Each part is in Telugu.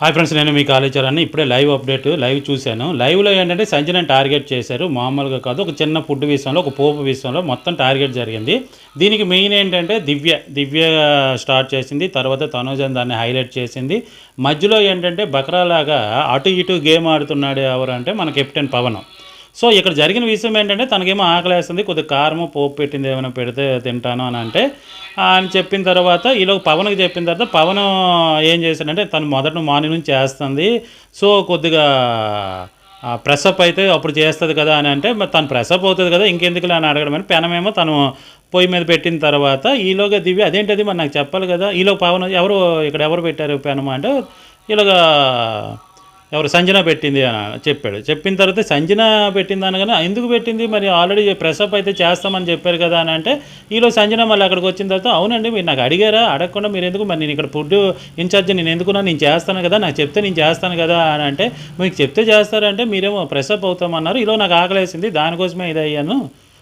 హాయ్ ఫ్రెండ్స్ నేను మీ కాలేజరాన్ని ఇప్పుడే లైవ్ అప్డేట్ లైవ్ చూశాను. లైవ్లో ఏంటంటే సంజనని టార్గెట్ చేశారు. మామూలుగా కాదు ఒక చిన్న ఫుడ్ విషయంలో ఒక పోపు విషయంలో మొత్తం టార్గెట్ జరిగింది. దీనికి మెయిన్ ఏంటంటే దివ్య దివ్య స్టార్ట్ చేసింది. తర్వాత తనుజన్ దాన్ని హైలైట్ చేసింది. మధ్యలో ఏంటంటే బక్రాలాగా అటు ఇటు గేమ్ ఆడుతున్నాడు ఎవరు అంటే మన కెప్టెన్ పవన్. సో ఇక్కడ జరిగిన విషయం ఏంటంటే తనకేమో ఆకలేస్తుంది కొద్దిగా కారము పోపు పెట్టింది ఏమైనా పెడితే తింటాను అని అంటే అని చెప్పిన తర్వాత ఈలో పవన్కి చెప్పిన తర్వాత పవన్ ఏం చేశాడంటే తను మొదట మార్నింగ్ నుంచి చేస్తుంది. సో కొద్దిగా ప్రెసప్ అయితే అప్పుడు చేస్తుంది కదా అని అంటే తను ప్రెసప్ అవుతుంది కదా ఇంకెందుకు అని అడగడం అని పెనమేమో తను పొయ్యి మీద పెట్టిన తర్వాత ఈలోగా దివ్య అదేంటది మరి నాకు చెప్పాలి కదా ఈలో పవన్ ఎవరు ఇక్కడ ఎవరు పెట్టారు పెనమ అంటే ఇలాగా ఎవరు సంజన పెట్టింది అని చెప్పాడు. చెప్పిన తర్వాత సంజన పెట్టింది అనగానే ఎందుకు పెట్టింది? మరి ఆల్రెడీ ప్రెసప్ అయితే చేస్తామని చెప్పారు కదా అని అంటే ఈలో సంజన మళ్ళీ అక్కడికి వచ్చిన తర్వాత అవునండి మీరు నాకు అడిగారా? అడగకుండా మీరు ఎందుకు మరి నేను ఇక్కడ ఫుడ్ ఇన్ఛార్జ్ నేను ఎందుకున్నా? నేను చేస్తాను కదా నాకు చెప్తే నేను చేస్తాను కదా అని అంటే మీకు చెప్తే చేస్తారంటే మీరేమో ప్రెసప్ అవుతామన్నారు. ఈలో నాకు ఆకలేసింది దానికోసమే ఇది అయ్యాను.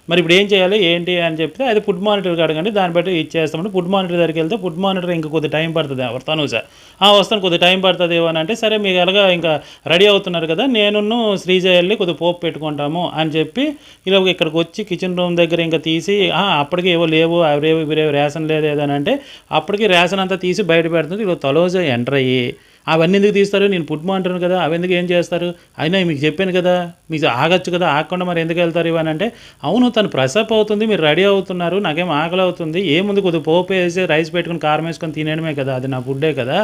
మరి ఇప్పుడు ఏం చేయాలి ఏంటి అని చెప్తే అది ఫుడ్ మానిటర్కి అడగండి దాన్ని బట్టి ఇచ్చేస్తామని ఫుడ్ మానిటర్ దగ్గరికి వెళ్తే ఫుడ్ మానిటర్ ఇంకా కొద్ది టైం పడుతుంది వస్తాను తను సార్. ఆ వస్తాను కొద్ది టైం పడుతుంది అని అంటే సరే మీకు ఎలాగా ఇంకా రెడీ అవుతున్నారు కదా నేను శ్రీజ వెళ్ళి కొద్ది పోపు పెట్టుకుంటాము అని చెప్పి ఇలా ఇక్కడికి వచ్చి కిచెన్ రూమ్ దగ్గర ఇంకా తీసి అప్పటికి ఏవో లేవు అవరేవి ఇవరేవి రేషన్ లేదు ఏదని అంటే అప్పటికి రేషన్ అంతా తీసి బయట పెడుతుంది ఇలా తలోజ ఎంటర్ అయ్యి అవన్నీ ఎందుకు తీస్తారు? నేను ఫుడ్ అంటాను కదా అవి ఎందుకు ఏం చేస్తారు? అయినా మీకు చెప్పాను కదా మీకు ఆగచ్చు కదా ఆగకుండా మరి ఎందుకు వెళ్తారు ఇవని అంటే అవును తను ప్రెసప్ అవుతుంది మీరు రెడీ అవుతున్నారు నాకేం ఆకలి అవుతుంది ఏముంది కొద్దిగా పోపు వేసి రైస్ పెట్టుకుని కారం వేసుకొని తినేయడమే కదా అది నా ఫుడ్డే కదా.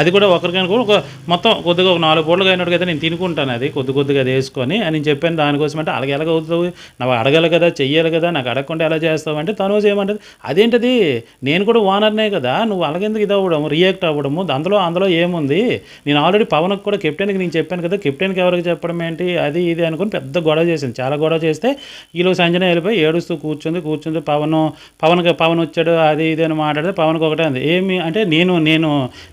అది కూడా ఒకరికైనా కూడా ఒక మొత్తం కొద్దిగా ఒక నాలుగు పూటలు అయినట్టు కదా నేను తినుకుంటాను అది కొద్ది కొద్దిగా అది వేసుకొని. అని నేను చెప్పాను దానికోసం అంటే అలాగే ఎలాగ అవుతుంది? నాకు అడగాలి కదా చెయ్యాలి కదా నాకు అడగకుండా ఎలా చేస్తావు అంటే తను చేయమంటది అదేంటది? నేను కూడా ఓనర్నే కదా నువ్వు అలాగెందుకు ఇది అవ్వడం రియాక్ట్ అవ్వడము అందులో అందులో ఏముంది? నేను ఆల్రెడీ పవన్కి కూడా కెప్టెన్కి నేను చెప్పాను కదా కెప్టెన్కి ఎవరికి చెప్పడం ఏంటి? అది ఇది అనుకుని పెద్ద గొడవ చేసింది చాలా గొడవ చేస్తే ఈలో సంజన వెళ్ళిపోయి ఏడుస్తూ కూర్చుంది కూర్చుంది పవన్ పవన్కి పవన్ వచ్చాడు అది ఇది అని మాట్లాడితే పవన్కి ఒకటే ఉంది ఏమి అంటే నేను నేను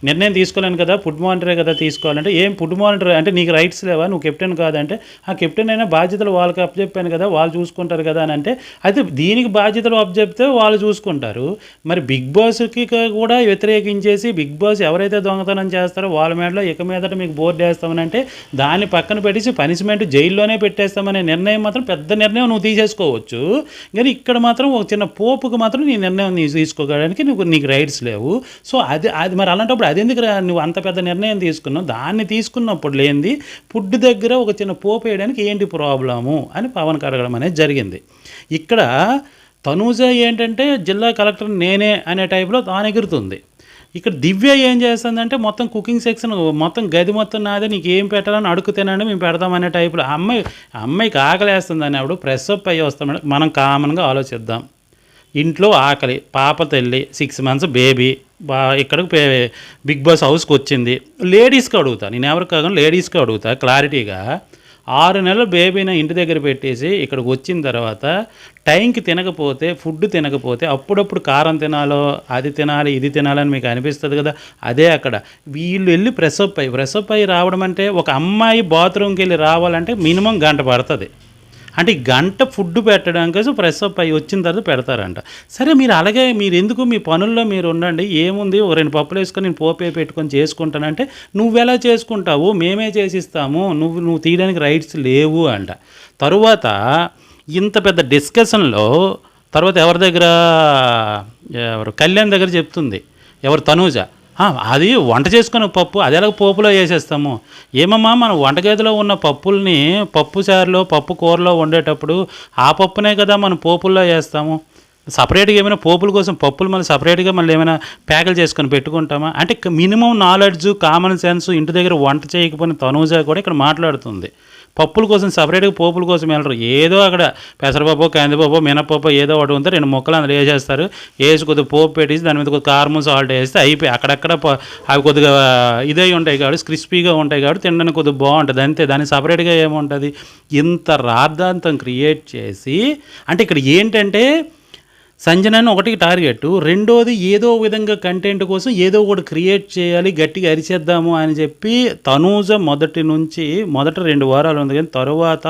నిర్ణయం తీసుకోలేను కదా ఫుడ్ మానిటరే కదా తీసుకోవాలంటే ఏం ఫుడ్ మానిటర్ అంటే నీకు రైట్స్ లేవా? నువ్వు కెప్టెన్ కాదంటే ఆ కెప్టెన్ అయినా బాధ్యతలు వాళ్ళకి అప్పచెప్పాను కదా వాళ్ళు చూసుకుంటారు కదా అని అంటే అయితే దీనికి బాధ్యతలు అప్పచెప్తే వాళ్ళు చూసుకుంటారు. మరి బిగ్ బాస్కి కూడా వ్యతిరేకించేసి బిగ్ బాస్ ఎవరైతే దొంగతనం చేస్తారో వాళ్ళ మేడలో ఇక మీదట మీకు బోర్డు వేస్తామని అంటే దాన్ని పక్కన పెట్టేసి పనిష్మెంట్ జైల్లోనే పెట్టేస్తామనే నిర్ణయం మాత్రం పెద్ద నిర్ణయం నువ్వు తీసేసుకోవచ్చు. కానీ ఇక్కడ మాత్రం ఒక చిన్న పోపుకు మాత్రం నీ నిర్ణయం నీ తీసుకోవడానికి నువ్వు నీకు రైట్స్ లేవు. సో అది అది మరి అలాంటప్పుడు అది ఎందుకు నువ్వు అంత పెద్ద నిర్ణయం తీసుకున్నావు? దాన్ని తీసుకున్నప్పుడు లేనిది ఫుడ్ దగ్గర ఒక చిన్న పోపు వేయడానికి ఏంటి ప్రాబ్లము అని పవన్ కడగడం అనేది జరిగింది. ఇక్కడ తనూజ ఏంటంటే జిల్లా కలెక్టర్ నేనే అనే టైప్లో తానెగురుతుంది. ఇక్కడ దివ్య ఏం చేస్తుందంటే మొత్తం కుకింగ్ సెక్షన్ మొత్తం గది మొత్తం నాదే నీకు ఏం పెట్టాలని అడుగుతానండి మేము పెడతామనే టైప్లో అమ్మాయి అమ్మాయికి ఆకలి వేస్తుందని అప్పుడు ప్రెస్ అప్ అయ్యి వస్తామని మనం కామన్గా ఆలోచిద్దాం. ఇంట్లో ఆకలి పాప తల్లి సిక్స్ మంత్స్ బేబీ బా ఇక్కడికి పే- బిగ్ బాస్ హౌస్కి వచ్చింది. లేడీస్కి అడుగుతా నేను ఎవరికి కాకుండా లేడీస్కి అడుగుతా క్లారిటీగా ఆరు నెలల బేబీని ఇంటి దగ్గర పెట్టేసి ఇక్కడికి వచ్చిన తర్వాత టైంకి తినకపోతే ఫుడ్ తినకపోతే అప్పుడప్పుడు కారం తినాలో అది తినాలి ఇది తినాలని మీకు అనిపిస్తుంది కదా? అదే అక్కడ. వీళ్ళు వెళ్ళి ప్రెసప్ అయ్యి ప్రెసప్ అయ్యి రావడం అంటే ఒక అమ్మాయి బాత్రూమ్కి వెళ్ళి రావాలంటే మినిమం గంట పడుతుంది. అంటే గంట ఫుడ్ పెట్టడం కోసం ప్రెస్ అప్ అయ్యి వచ్చిన తర్వాత పెడతారంట. సరే మీరు అలాగే మీరు ఎందుకు మీ పనుల్లో మీరు ఉండండి ఏముంది ఓ రెండు పప్పులు వేసుకొని నేను పోపే పెట్టుకొని చేసుకుంటానంటే నువ్వు ఎలా చేసుకుంటావు? మేమే చేసిస్తాము నువ్వు నువ్వు తీయడానికి రైట్స్ లేవు అంట. తరువాత ఇంత పెద్ద డిస్కషన్లో తర్వాత ఎవరి దగ్గర ఎవరు కళ్యాణ్ దగ్గర చెప్తుంది ఎవరు తనూజ. అది వంట చేసుకున్న పప్పు అది ఎలా పోపులో వేసేస్తాము? ఏమమ్మా మనం వంటగదిలో ఉన్న పప్పుల్ని పప్పు చారులో పప్పు కూరలో వండేటప్పుడు ఆ పప్పునే కదా మనం పోపుల్లో వేస్తాము? సపరేట్గా ఏమైనా పోపుల కోసం పప్పులు మనం సపరేట్గా మళ్ళీ ఏమైనా ప్యాకులు చేసుకొని పెట్టుకుంటామా? అంటే మినిమం నాలెడ్జ్ కామన్ సెన్స్ ఇంటి దగ్గర వంట చేయకపోయిన తనూజ కూడా ఇక్కడ మాట్లాడుతుంది. పప్పుల కోసం సపరేట్గా పోపుల కోసం వెళ్ళరు. ఏదో అక్కడ పెసరపప్పు కందిపప్పు మినపప్పు ఏదో ఒకటి ఉంటే రెండు ముక్కలు అందులో వేసేస్తారు. వేసి కొద్దిగా పోపు పెట్టేసి దాని మీద కొద్దిగా కారం సాల్ట్ వేస్తే అయిపోయి అక్కడక్కడ అవి కొద్దిగా ఇదై ఉంటాయి కాబట్టి క్రిస్పీగా ఉంటాయి కాబట్టి తినడానికి కొద్దిగా బాగుంటుంది. అంతే దాన్ని సపరేట్గా ఏముంటుంది? ఇంత రాద్ధాంతం క్రియేట్ చేసి అంటే ఇక్కడ ఏంటంటే సంజనాన్ని ఒకటి టార్గెట్ రెండోది ఏదో విధంగా కంటెంట్ కోసం ఏదో ఒకటి క్రియేట్ చేయాలి గట్టిగా అరిచేద్దాము అని చెప్పి తనూజ మొదటి నుంచి మొదట రెండు వారాలు ఉంది కానీ తరువాత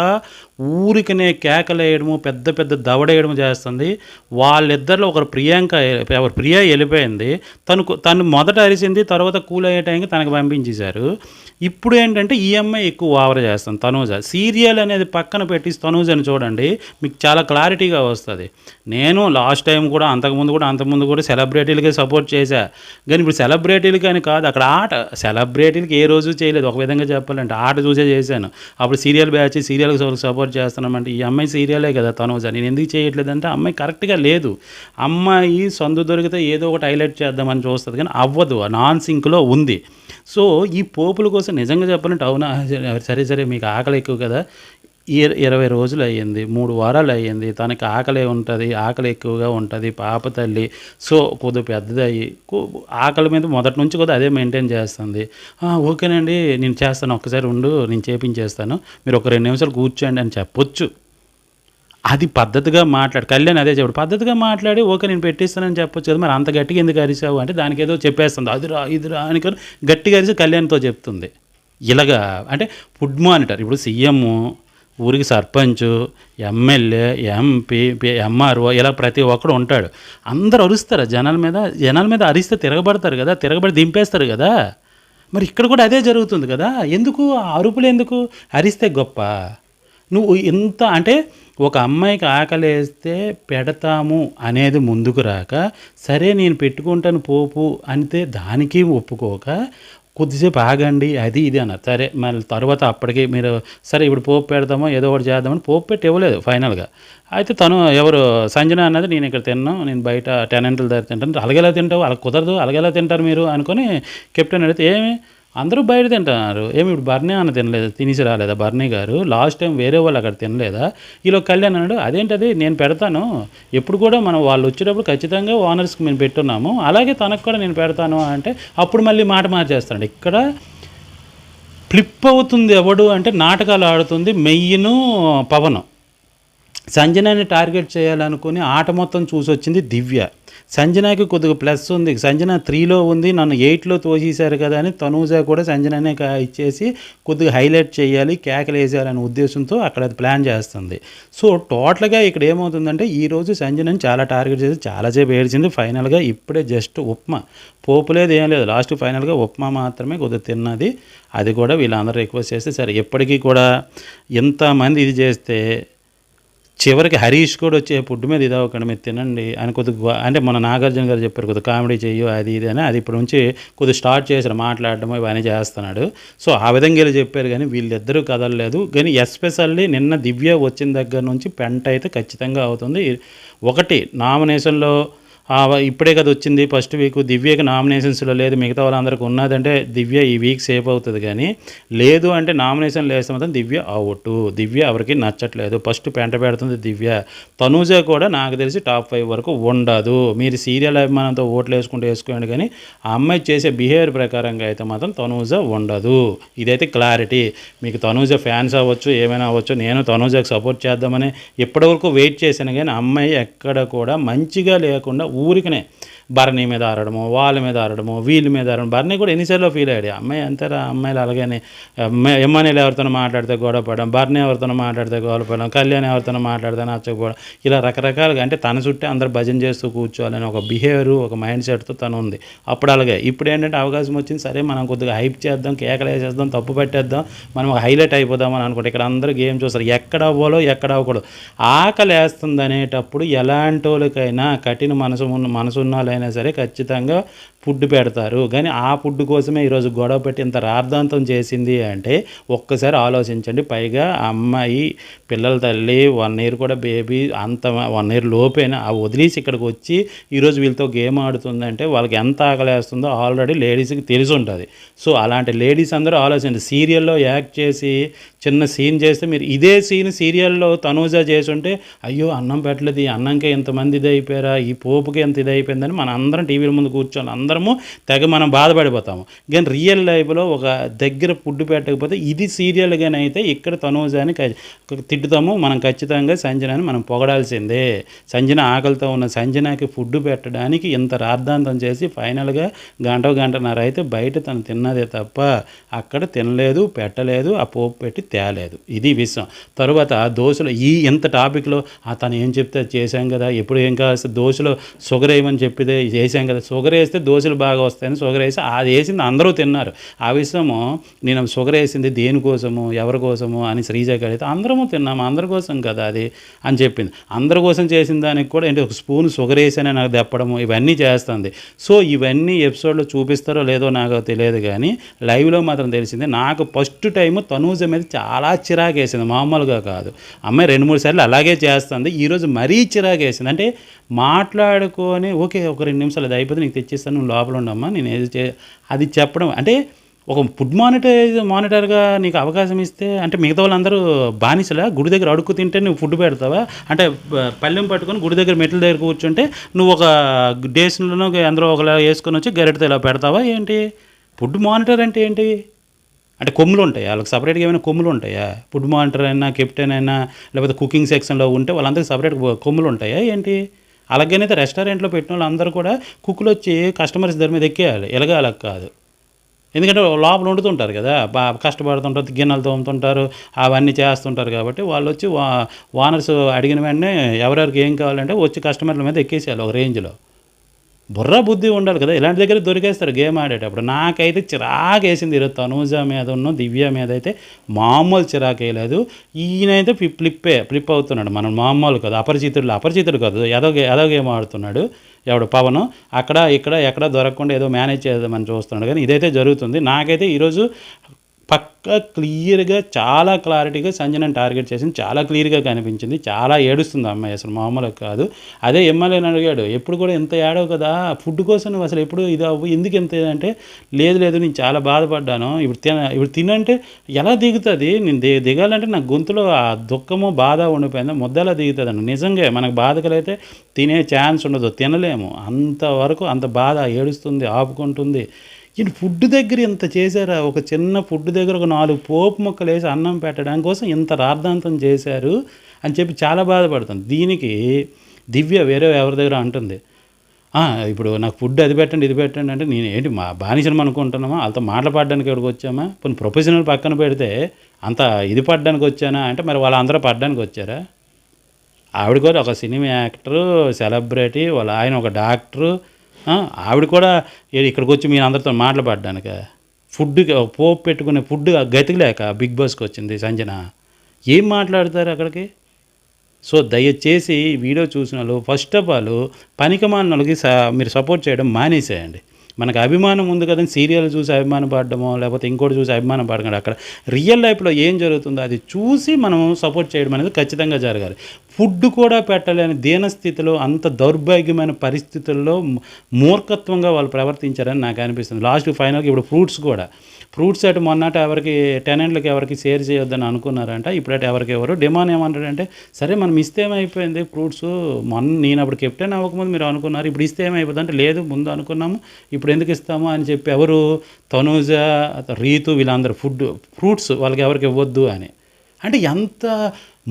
ఊరికనే కేకలేయడము పెద్ద పెద్ద దవడేయడము చేస్తుంది. వాళ్ళిద్దరిలో ఒకరు ప్రియాంక ఎవరు ప్రియా వెళ్ళిపోయింది. తను తను మొదట అరిసింది తర్వాత కూల్ అయ్యే టైంకి తనకు పంపించేశారు. ఇప్పుడు ఏంటంటే ఈఎంఐ ఎక్కువ ఓవర్ చేస్తాను తనూజ. సీరియల్ అనేది పక్కన పెట్టి తనూజని చూడండి మీకు చాలా క్లారిటీగా వస్తుంది. నేను లాస్ట్ టైం కూడా అంతకుముందు కూడా అంతకుముందు కూడా సెలబ్రిటీలకే సపోర్ట్ చేశా. కానీ ఇప్పుడు సెలబ్రిటీలకి అని కాదు అక్కడ ఆట సెలబ్రిటీలకి ఏ రోజు చేయలేదు. ఒక విధంగా చెప్పాలంటే ఆట చూసే చేశాను. అప్పుడు సీరియల్ బ్యాచ్ సీరియల్కి సపోర్ట్ చేస్తున్నామంటే ఈ అమ్మాయి సీరియలే కదా తనూజ. నేను ఎందుకు చేయట్లేదంటే అమ్మాయి కరెక్ట్గా లేదు. అమ్మాయి సందు దొరికితే ఏదో ఒకటి హైలైట్ చేద్దామని చూస్తుంది కానీ అవ్వదు. నాన్ సింక్లో ఉంది. సో ఈ పోపుల కోసం నిజంగా చెప్పాలంటే అవునా? సరే సరే మీకు ఆకలి ఎక్కువ కదా. ఇరవై రోజులు అయ్యింది మూడు వారాలు అయ్యింది తనకి ఆకలి ఉంటుంది ఆకలి ఎక్కువగా ఉంటుంది పాప తల్లి సో కొద్దిగా పెద్దదయ్యి ఆకలి మీద మొదటి నుంచి కూడా అదే మెయింటైన్ చేస్తుంది. ఓకేనండి నేను చేస్తాను ఒక్కసారి ఉండు నేను చేపించేస్తాను మీరు ఒక రెండు నిమిషాలు కూర్చోండి అని చెప్పొచ్చు. అది పద్ధతిగా మాట్లాడు కళ్యాణ్ అదే చెప్పాడు పద్ధతిగా మాట్లాడి ఓకే నేను పెట్టిస్తానని చెప్పొచ్చు కదా మరి అంత గట్టిగా ఎందుకు అరిసావు అంటే దానికి ఏదో చెప్పేస్తుంది అదిరా ఇదిరా అని గట్టిగా అరిసి కళ్యాణ్తో చెప్తుంది. ఇలాగా అంటే ఫుడ్ మానిటర్ ఇప్పుడు సీఎం ఊరికి సర్పంచ్ ఎమ్మెల్యే ఎంపీ ఎంఆర్ఓ ఇలా ప్రతి ఒక్కడు ఉంటాడు. అందరు అరుస్తారు. జనాల మీద జనాల మీద అరిస్తే తిరగబడతారు కదా తిరగబడి దింపేస్తారు కదా. మరి ఇక్కడ కూడా అదే జరుగుతుంది కదా. ఎందుకు? ఆ అరుపులు ఎందుకు? అరిస్తే గొప్ప. నువ్వు ఇంత అంటే ఒక అమ్మాయికి ఆకలేస్తే పెడతాము అనేది ముందుకు రాక సరే నేను పెట్టుకుంటాను పోపు అంటే దానికి ఒప్పుకోక కొద్దిసేపు ఆగండి అది ఇది అన్నారు. సరే మళ్ళీ తర్వాత అప్పటికి మీరు సరే ఇప్పుడు పోపు పెడదామో ఏదో ఒకటి చేద్దామని పోపు పెట్టి ఇవ్వలేదు ఫైనల్గా. అయితే తను ఎవరు సంజన అన్నది నేను ఇక్కడ తిన్నాను నేను బయట టెనెంట్ల దగ్గర తింటాను అలాగేలా తింటావు అలా కుదరదు అలాగేలా తింటారు మీరు అనుకొని కెప్టెన్ అడిగితే ఏమి? అందరూ బయట తింటున్నారు. ఏమి ఇప్పుడు బర్నీ అన్న తినలేదు తినేసి రాలేదా? బర్నీ గారు లాస్ట్ టైం వేరే వాళ్ళు అక్కడ తినలేదా? ఈలో కళ్యాణ్ అన్నాడు అదేంటది? నేను పెడతాను. ఎప్పుడు కూడా మనం వాళ్ళు వచ్చేటప్పుడు ఖచ్చితంగా ఓనర్స్కి మేము పెట్టున్నాము. అలాగే తనకు కూడా నేను పెడతాను అంటే అప్పుడు మళ్ళీ మాట మార్చేస్తాడు. ఇక్కడ ఫ్లిప్ అవుతుంది ఎవడు అంటే నాటకాలు ఆడుతుంది మెయ్యను పవను. సంజనాని టార్గెట్ చేయాలనుకుని ఆట మొత్తం చూసి వచ్చింది దివ్య. సంజనాకి కొద్దిగా ప్లస్ ఉంది. సంజన త్రీలో ఉంది. నన్ను ఎయిట్లో తోసేశారు కదా అని తనూజ కూడా సంజననే ఇచ్చేసి కొద్దిగా హైలైట్ చేయాలి కేకలు వేసేయాలనే ఉద్దేశంతో అక్కడ అది ప్లాన్ చేస్తుంది. సో టోటల్గా ఇక్కడ ఏమవుతుందంటే ఈరోజు సంజనని చాలా టార్గెట్ చేసి చాలాసేపు ఏడ్చింది. ఫైనల్గా ఇప్పుడే జస్ట్ ఉప్మా. పోపు లేదు ఏం లేదు. లాస్ట్ ఫైనల్గా ఉప్మా మాత్రమే కొద్దిగా తిన్నది. అది కూడా వీళ్ళందరూ రిక్వెస్ట్ చేస్తే సరే ఎప్పటికీ కూడా ఎంతమంది ఇది చేస్తే చివరికి హరీష్ కూడా వచ్చే ఫుడ్ మీద ఇది అవ్వకండి మీరు తినండి అని కొద్దిగా అంటే మన నాగార్జున గారు చెప్పారు కొద్దిగా కామెడీ చెయ్యు అది ఇది అని. అది ఇప్పటి నుంచి కొద్దిగా స్టార్ట్ చేశారు మాట్లాడడం ఇవన్నీ చేస్తున్నాడు. సో ఆ విధంగా చెప్పారు కానీ వీళ్ళిద్దరూ కదలలేదు. కానీ ఎస్పెషల్లీ నిన్న దివ్య వచ్చిన దగ్గర నుంచి పెంట అయితే ఖచ్చితంగా అవుతుంది. ఒకటి నామినేషన్లో ఇప్పుడే కదా వచ్చింది. ఫస్ట్ వీక్ దివ్యకి నామినేషన్స్లో లేదు. మిగతా వాళ్ళందరికీ ఉన్నదంటే దివ్య ఈ వీక్ సేఫ్ అవుతుంది కానీ లేదు అంటే నామినేషన్ వేస్తే మాత్రం దివ్య అవుట్ దివ్య ఎవరికి నచ్చట్లేదు. ఫస్ట్ పెంట పెడుతుంది దివ్య. తనూజ కూడా నాకు తెలిసి టాప్ ఫైవ్ వరకు ఉండదు. మీరు సీరియల్ అభిమానంతో ఓట్లు వేసుకుంటూ వేసుకోండి కానీ ఆ అమ్మాయి చేసే బిహేవియర్ ప్రకారంగా అయితే మాత్రం తనూజ ఉండదు. ఇదైతే క్లారిటీ మీకు తనూజ ఫ్యాన్స్ అవ్వచ్చు ఏమైనా అవ్వచ్చు నేను తనూజకు సపోర్ట్ చేద్దామని ఇప్పటివరకు వెయిట్ చేశాను కానీ అమ్మాయి ఎక్కడ కూడా మంచిగా లేకుండా ఊరికనే భరణి మీద ఆడడము వాళ్ళ మీద ఆడడము వీళ్ళ మీద ఆడడం భరణి కూడా ఎన్నిసార్లు ఫీల్ అయ్యాడు. అమ్మాయి అంటారా అమ్మాయిలు అలాగనే. ఎమ్మెల్యేలు ఎమ్మాయిలు ఎవరితో మాట్లాడితే గొడవ పడడం భరణి ఎవరితో మాట్లాడితే గొడవ పడడం కళ్యాణ్ ఎవరితో మాట్లాడితే నచ్చకపోవడం. ఇలా రకరకాలుగా అంటే తన చుట్టే అందరు భజన చేస్తూ కూర్చోవాలని ఒక బిహేవియర్ ఒక మైండ్ సెట్తో తను ఉంది. అప్పుడు అలాగే ఇప్పుడు ఏంటంటే అవకాశం వచ్చింది సరే మనం కొద్దిగా హైప్ చేద్దాం కేకలు వేసేద్దాం తప్పు పెట్టేద్దాం మనం హైలైట్ అయిపోదాం అని అనుకుంటే ఇక్కడ అందరూ గేమ్ చూస్తారు. ఎక్కడ అవ్వాలో ఎక్కడ అవ్వకూడదు. ఆకలి వేస్తుంది అనేటప్పుడు ఎలాంటి వాళ్ళకైనా కఠిన మనసు ఉన్న మనసు ఉన్న అయినా సరే ఖచ్చితంగా ఫుడ్ పెడతారు. కానీ ఆ ఫుడ్ కోసమే ఈరోజు గొడవ పెట్టి ఇంత రార్థాంతం చేసింది అంటే ఒక్కసారి ఆలోచించండి. పైగా అమ్మాయి పిల్లల తల్లి వన్ ఇయర్ కూడా బేబీ అంత వన్ ఇయర్ లోపైన? ఆ వదిలేసి ఇక్కడికి వచ్చి ఈరోజు వీళ్ళతో గేమ్ ఆడుతుందంటే వాళ్ళకి ఎంత ఆకలేస్తుందో ఆల్రెడీ లేడీస్కి తెలిసి ఉంటుంది. సో అలాంటి లేడీస్ అందరూ ఆలోచించండి. సీరియల్లో యాక్ట్ చేసి చిన్న సీన్ చేస్తే మీరు ఇదే సీన్ సీరియల్లో తనూజ చేసి ఉంటే అయ్యో అన్నం పెట్టలేదు. ఈ అన్నంకే ఇంతమంది ఇది అయిపోయారా? ఈ పోపుకి ఎంత ఇది అయిపోయిందని మన అందరం టీవీల ముందు కూర్చొని అందరూ అందరము తెగ మనం బాధపడిపోతాము. కానీ రియల్ లైఫ్లో ఒక దగ్గర ఫుడ్ పెట్టకపోతే ఇది సీరియల్గానే అయితే ఇక్కడ తనూజ అని తిట్టుతాము. మనం ఖచ్చితంగా సంజనాని మనం పొగడాల్సిందే. సంజన ఆకలితో ఉన్న సంజనాకి ఫుడ్ పెట్టడానికి ఇంత రాద్ధాంతం చేసి ఫైనల్గా గంట గంటన్నర అయితే బయట తను తిన్నదే తప్ప అక్కడ తినలేదు పెట్టలేదు ఆ పోపు పెట్టి తేలేదు. ఇది విషయం తరువాత దోశలు ఈ ఇంత టాపిక్లో తను ఏం చెప్తే చేశాం కదా ఎప్పుడు ఏం కావాల్సి దోశలో షుగర్ వేయమని చెప్పితే చేశాం కదా షుగర్ వేస్తే దోశ దోశలు బాగా వస్తాయని షుగర్ వేసి అది వేసింది అందరూ తిన్నారు. ఆ విషయము నేను షుగర్ వేసింది దేనికోసము ఎవరి కోసము అని శ్రీజకి అడిగితే అందరము తిన్నాము అందరి కోసం కదా అది అని చెప్పింది. అందరి కోసం చేసిన దానికి కూడా ఏంటి ఒక స్పూన్ షుగర్ వేసానే నాకు తెప్పడము ఇవన్నీ చేస్తుంది. సో ఇవన్నీ ఎపిసోడ్లో చూపిస్తారో లేదో నాకు తెలియదు కానీ లైవ్లో మాత్రం తెలిసింది నాకు ఫస్ట్ టైం తనూజ మీద చాలా చిరాకు వేసింది మామూలుగా కాదు. అమ్మాయి రెండు మూడు సార్లు అలాగే చేస్తుంది ఈరోజు మరీ చిరాకు వేసింది. అంటే మాట్లాడుకొని ఓకే ఒక రెండు నిమిషాలు అది అయిపోతే నీకు తెచ్చిస్తాను లోపల ఉండమ్మా నేను ఏది చే అది చెప్పడం అంటే ఒక ఫుడ్ మానిటర్ మానిటర్గా నీకు అవకాశం ఇస్తే అంటే మిగతా వాళ్ళందరూ బానిసలా గుడి దగ్గర అడుక్కు తింటే నువ్వు ఫుడ్ పెడతావా? అంటే పళ్ళెం పట్టుకొని గుడి దగ్గర మెట్ల దగ్గర కూర్చుంటే నువ్వు ఒక డేస్లోనూ అందరూ ఒకలా వేసుకొని వచ్చి గరిటతో ఇలా పెడతావా ఏంటి? ఫుడ్ మానిటర్ అంటే ఏంటి? అంటే కొమ్ములు ఉంటాయి? వాళ్ళకి సపరేట్గా ఏమైనా కొమ్ములు ఉంటాయా? ఫుడ్ మానిటర్ అయినా కెప్టెన్ అయినా లేకపోతే కుకింగ్ సెక్షన్లో ఉంటే వాళ్ళందరికీ సపరేట్ కొమ్ములు ఉంటాయా ఏంటి? అలాగనైతే రెస్టారెంట్లో పెట్టిన వాళ్ళందరూ కూడా కుక్కులు వచ్చి కస్టమర్స్ దగ్గర మీద ఎక్కేయాలి. ఎలాగ అలా కాదు. ఎందుకంటే లోపల వండుతుంటారు కదా బాగా కష్టపడుతుంటారు గిన్నెలు తోముతుంటారు అవన్నీ చేస్తుంటారు కాబట్టి వాళ్ళు వచ్చి వా ఓనర్స్ అడిగిన వెంటనే ఎవరెవరికి ఏం కావాలంటే వచ్చి కస్టమర్ల మీద ఎక్కేసేయాలి ఒక రేంజ్లో. బుర్ర బుద్ధి ఉండాలి కదా. ఇలాంటి దగ్గర దొరికేస్తారు గేమ్ ఆడేటప్పుడు. నాకైతే చిరాకు వేసింది ఈరోజు తనూజ మీద ఉన్న దివ్య మీద అయితే మామూలు చిరాకు వేయలేదు ఈయనైతే ఫ్లిప్ ఫ్లిప్పే ఫ్లిప్ అవుతున్నాడు. మనం మామూలు కాదు అపరిచితుడు అపరిచితుడు కాదు. ఏదో గే- ఏదో గేమ్ ఆడుతున్నాడు ఎవడు పవన్. అక్కడ ఇక్కడ ఎక్కడ దొరకకుండా ఏదో మేనేజ్ చేద్దామని చూస్తున్నాడు. కానీ ఇదైతే జరుగుతుంది. నాకైతే ఈరోజు పక్క క్లియర్గా చాలా క్లారిటీగా సంజనని టార్గెట్ చేసింది. చాలా క్లియర్గా కనిపించింది. చాలా ఏడుస్తుంది అమ్మాయి. అసలు మామూలుగా కాదు. అదే ఎమ్మెల్యేని అడిగాడు ఎప్పుడు కూడా ఎంత ఏడవు కదా? ఫుడ్ కోసం నువ్వు అసలు ఎప్పుడు ఇది అవ్వు? ఎందుకు ఎంత అంటే లేదు లేదు నేను చాలా బాధపడ్డాను. ఇప్పుడు తిన ఇప్పుడు తినంటే ఎలా దిగుతుంది? నేను ది దిగాలంటే నా గొంతులో ఆ దుఃఖము బాధ ఉండిపోయింది? ముద్దలా దిగుతుంది అన్న. నిజంగా మనకు బాధకలైతే తినే ఛాన్స్ ఉండదు. తినలేము. అంతవరకు అంత బాధ ఏడుస్తుంది ఆపుకుంటుంది. ఈయన ఫుడ్ దగ్గర ఇంత చేశారా? ఒక చిన్న ఫుడ్ దగ్గర ఒక నాలుగు పోపు ముక్కలు వేసి అన్నం పెట్టడం కోసం ఇంత రార్థాంతం చేశారు అని చెప్పి చాలా బాధపడుతుంది. దీనికి దివ్య వేరే ఎవరి దగ్గర అంటుంది ఇప్పుడు నాకు ఫుడ్ అది పెట్టండి ఇది పెట్టండి అంటే నేను ఏంటి మా బానిసను అనుకుంటున్నామా? వాళ్ళతో మాట్లాడడానికి ఎక్కడికి వచ్చామా? కొన్ని ప్రొఫెషనల్ పక్కన పెడితే అంత ఇది పడడానికి వచ్చానా? అంటే మరి వాళ్ళందరూ పడడానికి వచ్చారా? ఆవిడ కూడా ఒక సినిమా యాక్టరు సెలబ్రిటీ వాళ్ళ ఆయన ఒక డాక్టరు ఆవిడ కూడా ఇక్కడికి వచ్చి మీరు అందరితో మాట్లాడడానికి? ఫుడ్ పోపు పెట్టుకునే ఫుడ్ గతిలేక బిగ్ బాస్కి వచ్చింది సంజన. ఏం మాట్లాడతారు అక్కడికి? సో దయచేసి వీడియో చూసిన వాళ్ళు ఫస్ట్ ఆఫ్ ఆల్ పనికిమాలిన వాళ్ళకి స మీరు సపోర్ట్ చేయడం మానేసేయండి. మనకు అభిమానం ఉంది కదండి సీరియల్ చూసి అభిమానం పడడమో లేకపోతే ఇంకోటి చూసి అభిమానం పడకండి అక్కడ. రియల్ లైఫ్లో ఏం జరుగుతుందో అది చూసి మనం సపోర్ట్ చేయడం అనేది ఖచ్చితంగా జరగాలి. ఫుడ్ కూడా పెట్టలేని దీనస్థితిలో అంత దౌర్భాగ్యమైన పరిస్థితుల్లో మూర్ఖత్వంగా వాళ్ళు ప్రవర్తించారని నాకు అనిపిస్తుంది. లాస్ట్ ఫైనల్కి ఇప్పుడు ఫ్రూట్స్ కూడా. ఫ్రూట్స్ అటు మొన్నట ఎవరికి టెనెంట్లకి ఎవరికి షేర్ చేయొద్దని అనుకున్నారంట. ఇప్పుడైతే ఎవరికి ఎవరు డిమాండ్ ఏమంటాడంటే సరే మనం ఇస్తే ఏమైపోయింది ఫ్రూట్స్? మొన్న నేను అప్పుడు కెప్టెన్ అవ్వకముందు మీరు అనుకున్నారు ఇప్పుడు ఇస్తే ఏమైపోతుంది అంటే లేదు ముందు అనుకున్నాము ఇప్పుడు ఎందుకు ఇస్తాము అని చెప్పి ఎవరు? తనూజ రీతు వీళ్ళందరూ ఫుడ్ ఫ్రూట్స్ వాళ్ళకి ఎవరికి ఇవ్వద్దు అని. అంటే ఎంత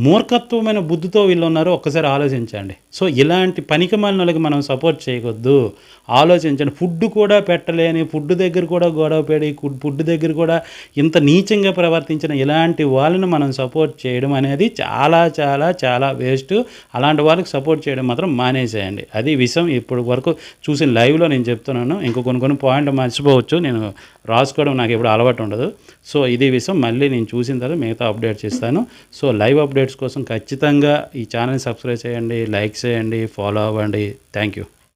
మూర్ఖత్వమైన బుద్ధితో వీళ్ళు ఉన్నారో ఒక్కసారి ఆలోచించండి. సో ఇలాంటి పనికి మనకి మనం సపోర్ట్ చేయవద్దు ఆలోచించండి. ఫుడ్ కూడా పెట్టలేని ఫుడ్ దగ్గర కూడా గొడవ పెడి ఫుడ్ దగ్గర కూడా ఇంత నీచంగా ప్రవర్తించిన ఇలాంటి వాళ్ళని మనం సపోర్ట్ చేయడం అనేది చాలా చాలా చాలా వేస్ట్. అలాంటి వాళ్ళకి సపోర్ట్ చేయడం మాత్రం మానేసేయండి. అది విషయం ఇప్పటి వరకు చూసిన లైవ్లో నేను చెప్తున్నాను. ఇంకో కొన్ని కొన్ని పాయింట్ మర్చిపోవచ్చు. నేను రాసుకోవడం నాకు ఎప్పుడు అలవాటు ఉండదు. సో ఇది విషయం మళ్ళీ నేను చూసిన తర్వాత మిగతా అప్డేట్స్ ఇస్తాను. సో లైవ్ అప్డేట్స్ కోసం ఖచ్చితంగా ఈ ఛానల్ సబ్స్క్రైబ్ చేయండి. లైక్ చేయండి ఫాలో అవ్వండి. Thank you